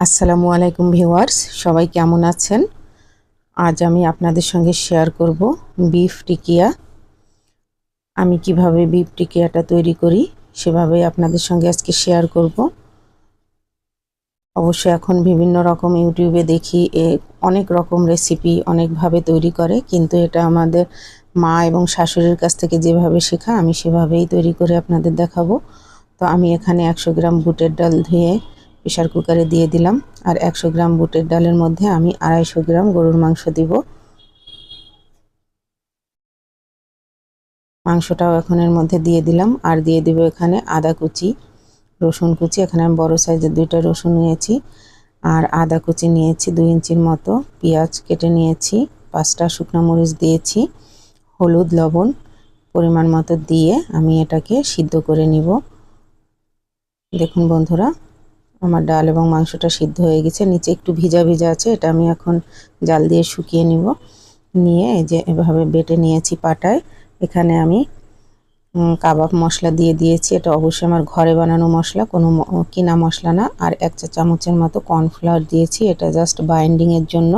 আসসালামু আলাইকুম ভিউয়ার্স, সবাই কেমন আছেন? আজ আমি আপনাদের সঙ্গে শেয়ার করব বিফ টিকিয়া। আমি কীভাবে বিফ টিকিয়াটা তৈরি করি সেভাবেই আপনাদের সঙ্গে আজকে শেয়ার করব। অবশ্য এখন বিভিন্ন রকম ইউটিউবে দেখি, এ অনেক রকম রেসিপি অনেকভাবে তৈরি করে, কিন্তু এটা আমাদের মা এবং শাশুড়ির কাছ থেকে যেভাবে শেখা, আমি সেভাবেই তৈরি করে আপনাদের দেখাবো। তো আমি এখানে একশো গ্রাম বুটের ডাল ধুয়ে প্রেশার কুকারে দিয়ে দিলাম। আর একশো গ্রাম বুটের ডালের মধ্যে আমি আড়াইশো গ্রাম গরুর মাংস দিব। মাংসটাও এখন এর মধ্যে দিয়ে দিলাম। আর দিয়ে দিব এখানে আদা কুচি, রসুন কুচি। এখানে আমি বড়ো সাইজের দুইটা রসুন নিয়েছি। আর আদা কুচি নিয়েছি দুই ইঞ্চির মতো। পেঁয়াজ কেটে নিয়েছি। পাঁচটা শুকনো মরিচ দিয়েছি। হলুদ, লবণ পরিমাণ মতো দিয়ে আমি এটাকে সিদ্ধ করে নিব। দেখুন বন্ধুরা আমার ডাল এবং মাংসটা সিদ্ধ হয়ে গেছে। নিচে একটু ভিজা ভিজা আছে, এটা আমি এখন জাল দিয়ে শুকিয়ে নিব। নিয়ে এই যে এভাবে বেটে নিয়েছি পাটায়। এখানে আমি কাবাব মশলা দিয়ে দিয়েছি। এটা অবশ্যই আমার ঘরে বানানো মশলা, কোনো কিনা মশলা না। আর এক চা চামচের মতো কর্নফ্লাওয়ার দিয়েছি। এটা জাস্ট বাইন্ডিংয়ের জন্য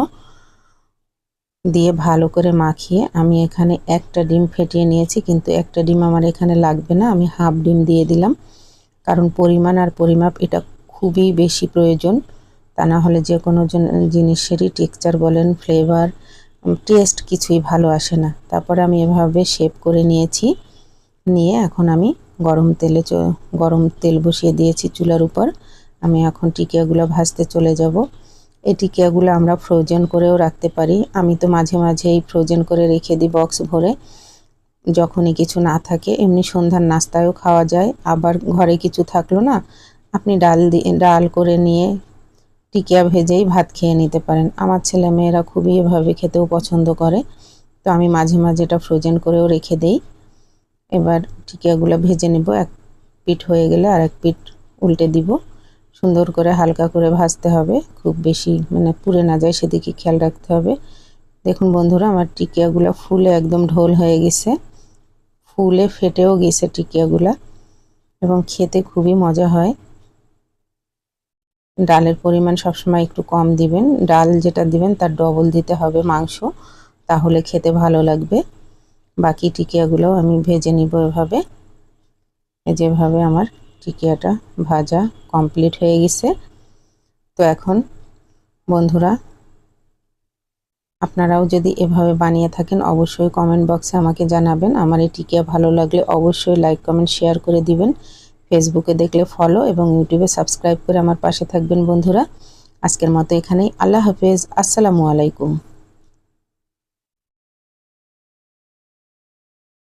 দিয়ে ভালো করে মাখিয়ে আমি এখানে একটা ডিম ফেটিয়ে নিয়েছি। কিন্তু একটা ডিম আমার এখানে লাগবে না। আমি হাফ ডিম দিয়ে দিলাম। কারণ পরিমাণ আর পরিমাপ এটা খুবই বেশি প্রয়োজন। তা না হলে যে কোনো জিনিসেরই টেক্সচার বলেন, ফ্লেভার টেস্ট কিছুই ভালো আসে না। তারপরে আমি এভাবে শেপ করে নিয়েছি। নিয়ে এখন আমি গরম তেলে গরম তেল বসিয়ে দিয়েছি চুলার উপর। আমি এখন টিকিয়াগুলো ভাজতে চলে যাব। এই টিকিয়াগুলো আমরা ফ্রোজেন করেও রাখতে পারি। আমি তো মাঝে মাঝেই ফ্রোজেন করে রেখে দিই বক্স ভরে। যখনই কিছু না থাকে, এমনি সন্ধ্যার নাস্তায়ও খাওয়া যায়। আবার ঘরে কিছু থাকল না আপনি ডাল দিয়ে ডাল করে নিয়ে টিকিয়া ভেজেই ভাত খেয়ে নিতে পারেন। আমার ছেলে মেয়েরা খুবই এভাবে খেতেও পছন্দ করে। তো আমি মাঝে মাঝে এটা ফ্রোজেন করেও রেখে দেই। এবার টিকিয়াগুলো ভেজে নেব। এক পিঠ হয়ে গেলে আর এক পিঠ উল্টে দিব। সুন্দর করে হালকা করে ভাজতে হবে। খুব বেশি মানে পুড়ে না যায়, সেদিকে খেয়াল রাখতে হবে। দেখুন বন্ধুরা, আমার টিকিয়াগুলো ফুলে একদম ঢোল হয়ে গেছে। ফুলে ফেটেও গেছে টিকিয়াগুলা। এবং খেতে খুবই মজা হয়। ডালের পরিমাণ সবসময় একটু কম দিবেন। ডাল যেটা দিবেন তার ডবল দিতে হবে মাংস, তাহলে খেতে ভালো লাগবে। বাকি টিকিয়াগুলোও আমি ভেজে নিব এভাবে। যেভাবে আমার টিকিয়াটা ভাজা কমপ্লিট হয়ে গেছে। তো এখন, বন্ধুরা, আপনারাও যদি এভাবে বানিয়ে থাকেন, অবশ্যই কমেন্ট বক্সে আমাকে জানাবেন। আমার এই টিকিয়া ভালো লাগলে অবশ্যই লাইক কমেন্ট শেয়ার করে দিবেন। ফেসবুকে দেখলে ফলো এবং ইউটিউবে সাবস্ক্রাইব করে আমার পাশে থাকবেন বন্ধুরা। আজকের মতো এখানেই। আল্লাহ হাফেজ। আসসালামু আলাইকুম।